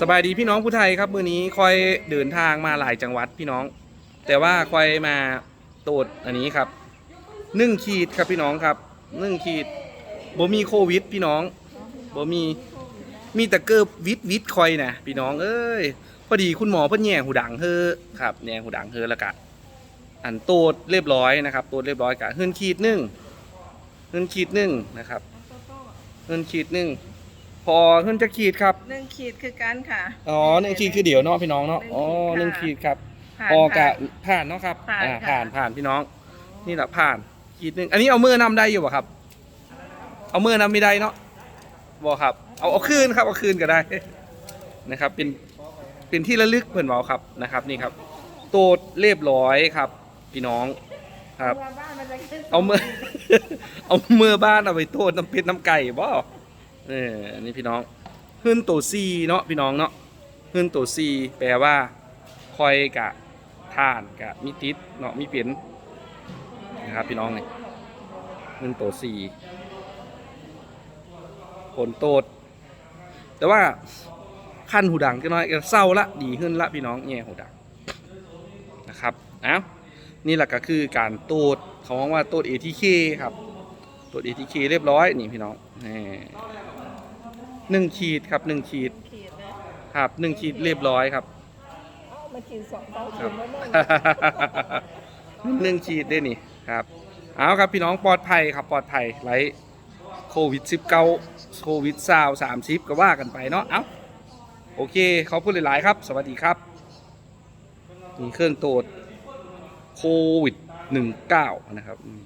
สบายดีพี่น้องผู้ไทยครับ มือนี้คอยเดินทางมาหลายจังหวัดพี่น้อง แต่ว่าคอยมาตรวจอันนี้ครับหนึ่งขีดครับพี่น้องครับหนึ่งขีดบ่มีโควิดพี่น้องบ่มีมีแต่เกิบวิดวิดคอยนะพี่น้องเอ้ยพอดีคุณหมอเพิ่นแย่หูดังเฮอครับแย่หูดังเฮอแล้วกะอันตรวจเรียบร้อยนะครับตรวจเรียบร้อยกะเฮินขีดหนึ่งเฮินขีดหนึ่งนะครับเฮินขีดหนึ่ง พอเฮินจะขีดครับหนึ่งขีดคือกันค่ะ อ๋อหนึ่งขีดคือเดี๋ยวเนาะพี่น้องเนาะอ๋อหหนึ่นึ่งงขีขีดดครับผ่านออกะค่ะผ่านเนาะครับผ่านอ่าค่ะผ่านผ่านพี่น้อง นี่แหละผ่านขีดหนึ่งอันนี้เอามือนำได้อยู่ป่ะครับ เอามือนำไม่ได้เนาะบอกครับ เอาเอาคืนครับเอาคืนก็ได้นะครับ เป็นเป็นที่ระลึกเพื่อนเบาครับนะครับ นี่ครับ โตดเรียบร้อยครับ พี่น้องครับบ้านมันจะขึ้นเอามือเอามือบ้านเอาไปโทษน้ำเพชรน้ำไก่บ่ เอออันนี้พี่น้องขึ้นตัวซีเนาะพี่น้องเนาะขึ้นตัวซีแปลว่าคอยกะท่านกะมีติดเนาะมีเปลี่ยนนะครับพี่น้องนี่ขึ้นตัวซีผลโตด แต่ว่าขั้นหูดังก็น้อยก็เศร้าละดีขึ้นละพี่น้องแง่หูดังนะครับอ้านี่แหละก็คือการตรวเขาเรียกว่าตรวจ ATK ครับ ตรวจ ATK เรียบร้อยนี่พี่น้องนี่หนึ่งขีดครับหนึ่งขีดขีดนะครับหนึ่งขีดเรียบร้อยครับเอามาขีดสองเท้าคขีรับดแล้วนั่นหนึ่งขีดได้นี่ครับเอาครับพี่น้องปลอดภัยครับปลอดภัยไร้โควิด19โควิดซาวสามสิบก็ว่ากันไปเนาะเอ้าโอเคเขาพูดหลาย ๆ ครับ สวัสดีครับนี่เครื่องตรวจโควิด 19 นะครับอืม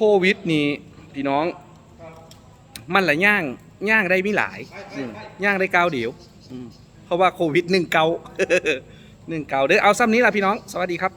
โควิดนี่พี่น้อง มันละย่างย่างได้ไม่หลายย่างได้เกาเดียวเพราะว่าโควิดหนึ่งเกาหนึ่งเกาเด้อเอาซ้ำนี้ล่ะพี่น้อง สวัสดีครับ